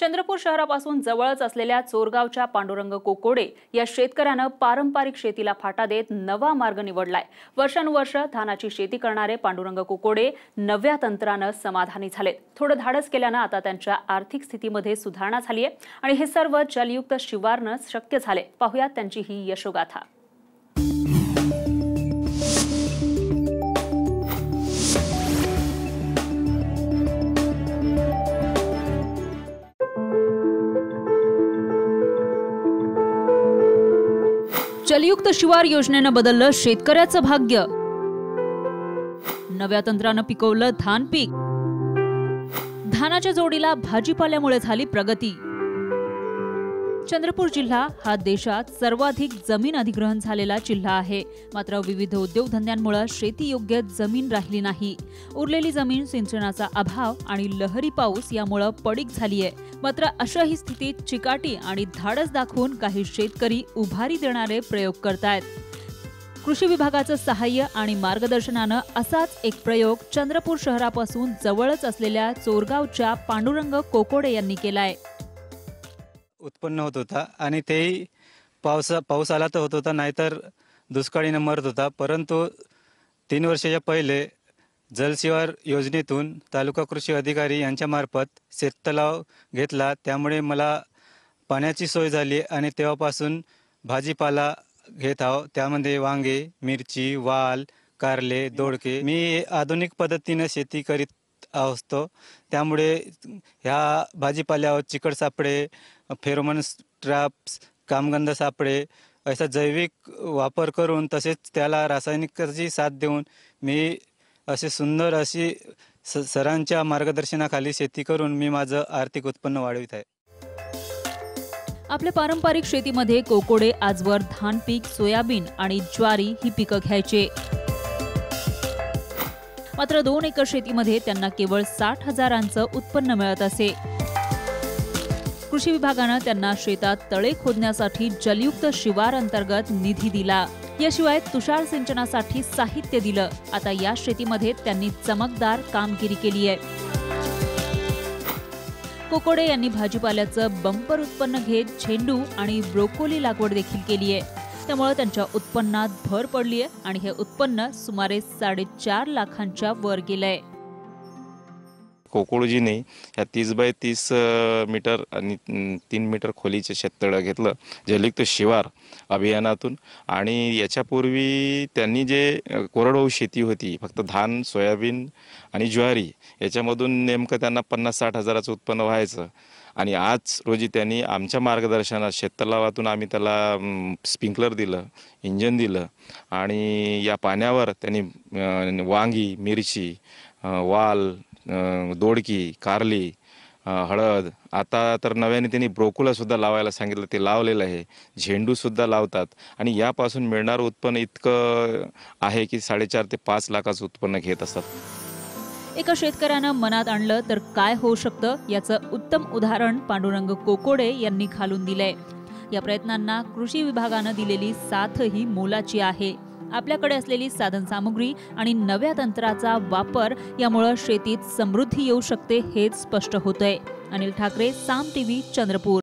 चंद्रपूर शहरापासून जवळच असलेल्या चोरगावच्या पांडुरंग कोकोडे या शेतकऱ्यानं पारंपरिक शेतीला फाटा देत नवा मार्ग निवडलाय. वर्षानुवर्ष धानाची शेती करणारे पांडुरंग कोकोडे नव्या तंत्रानं समाधानी झालेत. थोडं धाडस केल्यानं आता त्यांच्या आर्थिक स्थितीमध्ये सुधारणा झाली आहे आणि हे सर्व जलयुक्त शिवारनं शक्य झाले पाहुयात त्यांची ही यशोगाथा. जलयुक्त शिवार योजनेनं बदललं शेतकऱ्याचं भाग्य. नव्या तंत्रानं पिकवलं धान पीक. धानाच्या जोडीला भाजीपाल्यामुळे झाली प्रगती. चंद्रपूर जिल्हा हा देशात सर्वाधिक जमीन अधिग्रहण झालेला जिल्हा आहे. मात्र विविध उद्योगधंद्यांमुळे शेतीयोग्य जमीन राहिली नाही. उरलेली जमीन सिंचनाचा अभाव आणि लहरी पाऊस यामुळं पडीक झाली आहे मात्र अशा ही स्थितीत चिकाटी आणि धाडस दाखवून काही शेतकरी उभारी देणारे प्रयोग करतायत. कृषी विभागाचं सहाय्य आणि मार्गदर्शनानं असाच एक प्रयोग चंद्रपूर शहरापासून जवळच असलेल्या चोरगावच्या पांडुरंग कोकोडे यांनी केलाय. उत्पन्न होत होता आणि तेही पावसा पाऊस आला तर होत होता नाहीतर दुष्काळीनं मरत होता. परंतु तीन वर्षाच्या पहिले जलशिवार योजनेतून तालुका कृषी अधिकारी यांच्यामार्फत शेततलाव घेतला. त्यामुळे मला पाण्याची सोय झाली आणि तेव्हापासून भाजीपाला घेत आहो. त्यामध्ये वांगे मिरची वाल कारले दोडके. मी आधुनिक पद्धतीनं शेती करीत असतो. त्यामुळे ह्या भाजीपाल्यावर चिकट सापडे फेरोमन ट्रॅप्स कामगंध सापळे असा जैविक वापर करून तसेच त्याला रासायनिकची साथ देऊन मी असे सुंदर अशी स सरांच्या मार्गदर्शनाखाली शेती करून मी माझं आर्थिक उत्पन्न वाढवित आहे. आपल्या पारंपरिक शेतीमध्ये कोकोडे आजवर धान पीक सोयाबीन आणि ज्वारी ही पिकं घ्यायचे. मात्र दोन एकर शेतीमध्ये त्यांना केवळ साठ हजारांचं उत्पन्न मिळत असे. कृषी विभागानं त्यांना शेतात तळे खोदण्यासाठी जलयुक्त शिवार अंतर्गत निधी दिला. याशिवाय तुषार सिंचनासाठी साहित्य दिलं. आता या शेतीमध्ये त्यांनी चमकदार कामगिरी केली आहे. कोकोडे यांनी भाजीपाल्याचं बंपर उत्पन्न घेत झेंडू आणि ब्रोकोली लागवड देखील केली आहे. त्यामुळे त्यांच्या उत्पन्नात भर पडली आहे आणि हे उत्पन्न सुमारे साडेचार लाखांच्या वर गेलंय. कोकोळजीने ह्या तीस बाय तीस मीटर आणि तीन मीटर खोलीचे शेततळं घेतलं जलयुक्त शिवार अभियानातून. आणि याच्यापूर्वी त्यांनी जे कोरडवाहू शेती होती फक्त धान सोयाबीन आणि ज्वारी याच्यामधून नेमकं त्यांना पन्नास साठ हजाराचं उत्पन्न व्हायचं. आणि आज रोजी त्यांनी आमच्या मार्गदर्शनात शेततलावातून आम्ही त्याला स्प्रिंकलर दिलं इंजन दिलं आणि या पाण्यावर त्यांनी वांगी मिरची वाल दोडकी कारली हळद आता तर नव्याने त्यांनी ब्रोकुलासुद्धा लावायला सांगितलं ते लावलेलं आहे. झेंडूसुद्धा लावतात आणि यापासून मिळणारं उत्पन्न इतकं आहे की साडेचार ते पाच लाखाचं उत्पन्न घेत असतात. एका शेतकऱ्यानं मनात आणलं तर काय होऊ शकतं याचं उत्तम उदाहरण पांडुरंग कोकोडे यांनी घालून दिलंय. या प्रयत्नांना कृषी विभागानं दिलेली साथही मोलाची आहे. आपल्याकडे असलेली साधनसामुग्री आणि नव्या तंत्राचा वापर यामुळं शेतीत समृद्धी येऊ शकते हेच स्पष्ट होतंय. अनिल ठाकरे साम टीव्ही चंद्रपूर.